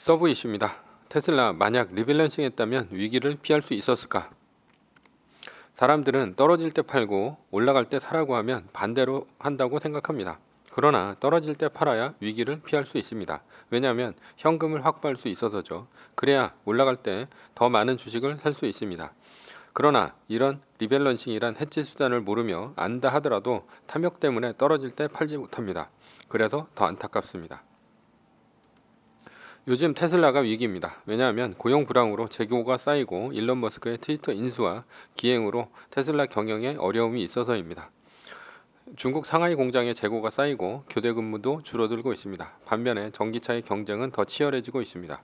서브 이슈입니다. 테슬라 만약 리밸런싱 했다면 위기를 피할 수 있었을까? 사람들은 떨어질 때 팔고 올라갈 때 사라고 하면 반대로 한다고 생각합니다. 그러나 떨어질 때 팔아야 위기를 피할 수 있습니다. 왜냐하면 현금을 확보할 수 있어서죠. 그래야 올라갈 때 더 많은 주식을 살 수 있습니다. 그러나 이런 리밸런싱이란 해치 수단을 모르며 안다 하더라도 탐욕 때문에 떨어질 때 팔지 못합니다. 그래서 더 안타깝습니다. 요즘 테슬라가 위기입니다. 왜냐하면 고용 불황으로 재고가 쌓이고 일론 머스크의 트위터 인수와 기행으로 테슬라 경영에 어려움이 있어서입니다. 중국 상하이 공장의 재고가 쌓이고 교대 근무도 줄어들고 있습니다. 반면에 전기차의 경쟁은 더 치열해지고 있습니다.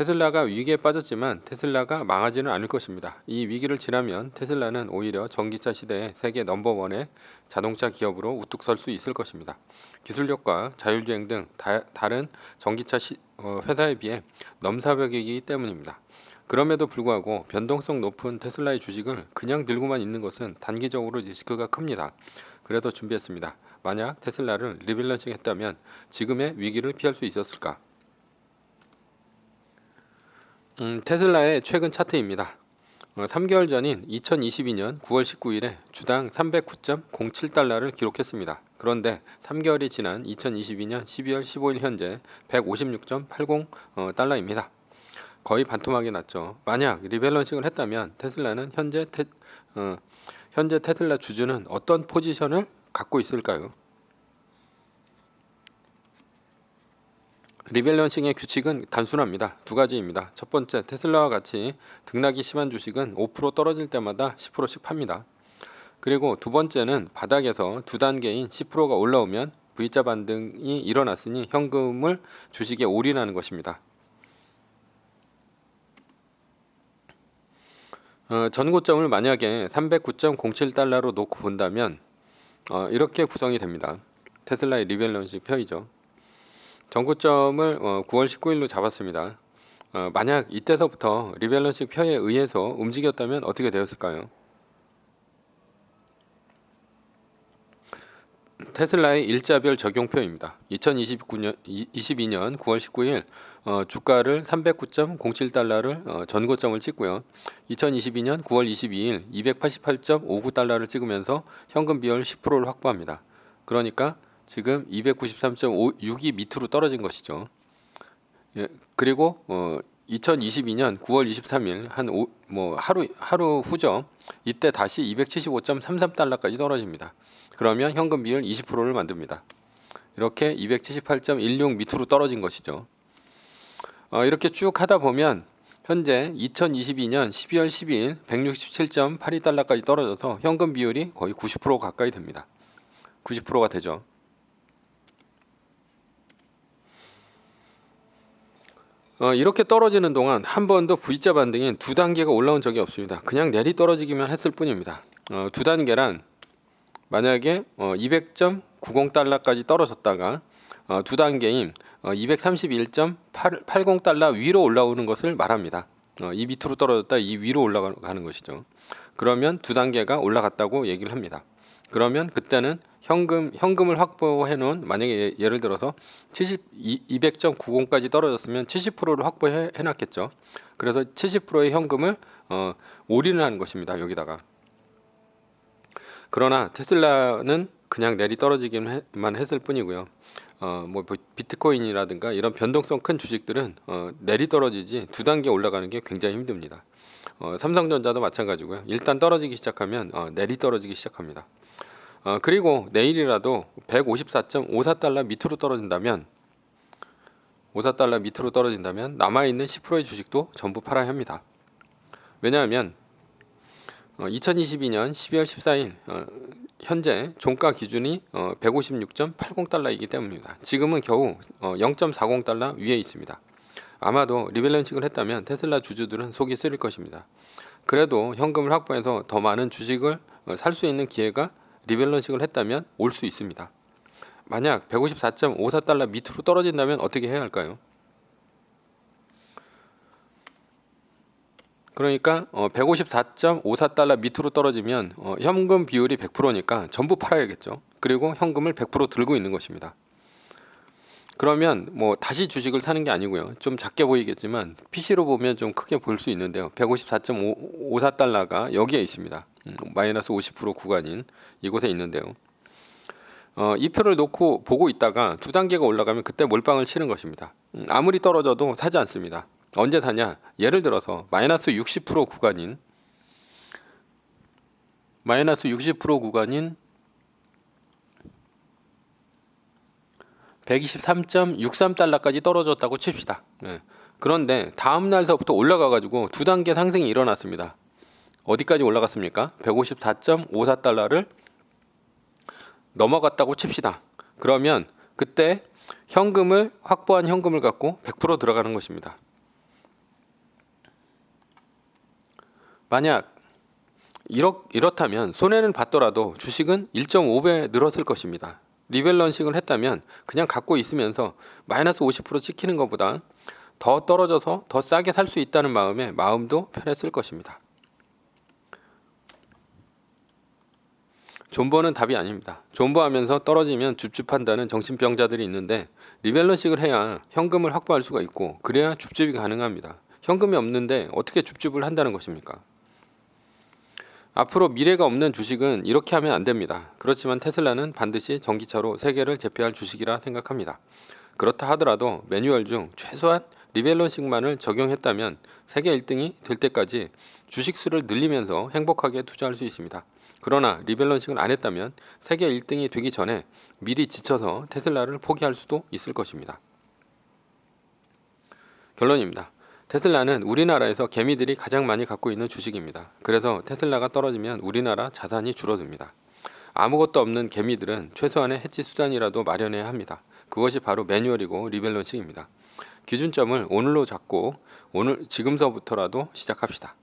테슬라가 위기에 빠졌지만 테슬라가 망하지는 않을 것입니다. 이 위기를 지나면 테슬라는 오히려 전기차 시대의 세계 넘버원의 자동차 기업으로 우뚝 설 수 있을 것입니다. 기술력과 자율주행 등 다, 른 전기차 시, 어, 회사에 비해 넘사벽이기 때문입니다. 그럼에도 불구하고 변동성 높은 테슬라의 주식을 그냥 들고만 있는 것은 단기적으로 리스크가 큽니다. 그래서 준비했습니다. 만약 테슬라를 리밸런싱 했다면 지금의 위기를 피할 수 있었을까? 음, 테슬라의 최근 차트입니다. 어, 3개월 전인 2022년 9월 19일에 주당 309.07달러를 기록했습니다. 그런데 3개월이 지난 2022년 12월 15일 현재 156.80 어, 달러입니다. 거의 반토막이 났죠. 만약 리밸런싱을 했다면 테슬라는 현재 테, 어, 현재 테슬라 주주는 어떤 포지션을 갖고 있을까요? 리밸런싱의 규칙은 단순합니다. 두 가지입니다. 첫 번째, 테슬라와 같이 등락이 심한 주식은 5% 떨어질 때마다 10%씩 팝니다. 그리고 두 번째는 바닥에서 두 단계인 10%가 올라오면 V자 반등이 일어났으니 현금을 주식에 올인하는 것입니다. 어, 전고점을 만약에 309.07달러로 놓고 본다면 어, 이렇게 구성이 됩니다. 테슬라의 리밸런싱 표이죠. 전고점을 어, 9월 19일로 잡았습니다. 어, 만약 이때서부터 리밸런싱 표에 의해서 움직였다면 어떻게 되었을까요? 테슬라의 일자별 적용표입니다. 2029년 22년 9월 19일 어, 주가를 309.07달러를 어, 전고점을 찍고요. 2022년 9월 22일 288.59달러를 찍으면서 현금 비율 10%를 확보합니다. 그러니까 지금 293.6이 밑으로 떨어진 것이죠. 예, 그리고 어, 2022년 9월 23일 한 뭐 하루 하루 후죠. 이때 다시 275.33달러까지 떨어집니다. 그러면 현금 비율 20%를 만듭니다. 이렇게 278.16 밑으로 떨어진 것이죠. 어, 이렇게 쭉 하다 보면 현재 2022년 12월 12일 167.82달러까지 떨어져서 현금 비율이 거의 90% 가까이 됩니다. 90%가 되죠. 어, 이렇게 떨어지는 동안 한 번도 V자 반등인 두 단계가 올라온 적이 없습니다. 그냥 내리 떨어지기만 했을 뿐입니다. 어, 두 단계란 만약에 어, 200.90달러까지 떨어졌다가 어, 두 단계인 어, 231.80달러 위로 올라오는 것을 말합니다. 어, 이 밑으로 떨어졌다 이 위로 올라가는 것이죠. 그러면 두 단계가 올라갔다고 얘기를 합니다. 그러면 그때는 현금 현금을 확보해 놓은 만약에 예, 를 들어서 70 200.90까지 떨어졌으면 70%를 확보해 놨겠죠. 그래서 70%의 현금을 어, 올인을 하는 것입니다. 여기다가 그러나 테슬라는 그냥 내리 떨어지기만 했을 뿐이고요. 어, 뭐 비트코인이라든가 이런 변동성 큰 주식들은 어, 내리 떨어지지 두 단계 올라가는 게 굉장히 힘듭니다. 어, 삼성전자도 마찬가지고요. 일단 떨어지기 시작하면 어, 내리 떨어지기 시작합니다. 어, 그리고 내일이라도 154.54달러 밑으로 떨어진다면 54달러 밑으로 떨어진다면 남아있는 10%의 주식도 전부 팔아야 합니다. 왜냐하면 어, 2022년 12월 14일 어, 현재 종가 기준이 어, 156.80달러이기 때문입니다. 지금은 겨우 어, 0.40달러 위에 있습니다. 아마도 리밸런싱을 했다면 테슬라 주주들은 속이 쓰릴 것입니다. 그래도 현금을 확보해서 더 많은 주식을 어, 살수 있는 기회가 리밸런싱을 했다면 올 수 있습니다. 만약 154.54달러 밑으로 떨어진다면 어떻게 해야 할까요? 그러니까 어, 154.54달러 밑으로 떨어지면 어, 현금 비율이 100%니까 전부 팔아야겠죠. 그리고 현금을 100% 들고 있는 것입니다. 그러면 뭐 다시 주식을 사는 게 아니고요. 좀 작게 보이겠지만 PC로 보면 좀 크게 볼수 있는데요. 154.54달러가 여기에 있습니다. 음, 마이너스 50% 구간인 이곳에 있는데요. 어, 이 표를 놓고 보고 있다가 두 단계가 올라가면 그때 몰빵을 치는 것입니다. 음, 아무리 떨어져도 사지 않습니다. 언제 사냐? 예를 들어서 마이너스 60% 구간인 마이너스 60% 구간인 123.63달러까지 떨어졌다고 칩시다. 예. 그런데 다음 날서부터 올라가 가지고 두 단계 상승이 일어났습니다. 어디까지 올라갔습니까? 154.54달러를 넘어갔다고 칩시다. 그러면 그때 현금을 확보한 현금을 갖고 100% 들어가는 것입니다. 만약 이렇, 이렇다면 손해는 봤더라도 주식은 1.5배 늘었을 것입니다. 리밸런싱을 했다면 그냥 갖고 있으면서 마이너스 50% 찍히는 것보다 더 떨어져서 더 싸게 살 수 있다는 마음에 마음도 편했을 것입니다. 존버는 답이 아닙니다. 존버하면서 떨어지면 줍줍한다는 정신병자들이 있는데 리밸런싱을 해야 현금을 확보할 수가 있고 그래야 줍줍이 가능합니다. 현금이 없는데 어떻게 줍줍을 한다는 것입니까? 앞으로 미래가 없는 주식은 이렇게 하면 안 됩니다. 그렇지만 테슬라는 반드시 전기차로 세계를 제패할 주식이라 생각합니다. 그렇다 하더라도 매뉴얼 중 최소한 리밸런싱만을 적용했다면 세계 1등이 될 때까지 주식 수를 늘리면서 행복하게 투자할 수 있습니다. 그러나 리밸런싱을 안 했다면 세계 1등이 되기 전에 미리 지쳐서 테슬라를 포기할 수도 있을 것입니다. 결론입니다. 테슬라는 우리나라에서 개미들이 가장 많이 갖고 있는 주식입니다. 그래서 테슬라가 떨어지면 우리나라 자산이 줄어듭니다. 아무것도 없는 개미들은 최소한의 해치 수단이라도 마련해야 합니다. 그것이 바로 매뉴얼이고 리밸런싱입니다. 기준점을 오늘로 잡고 오늘 지금서부터라도 시작합시다.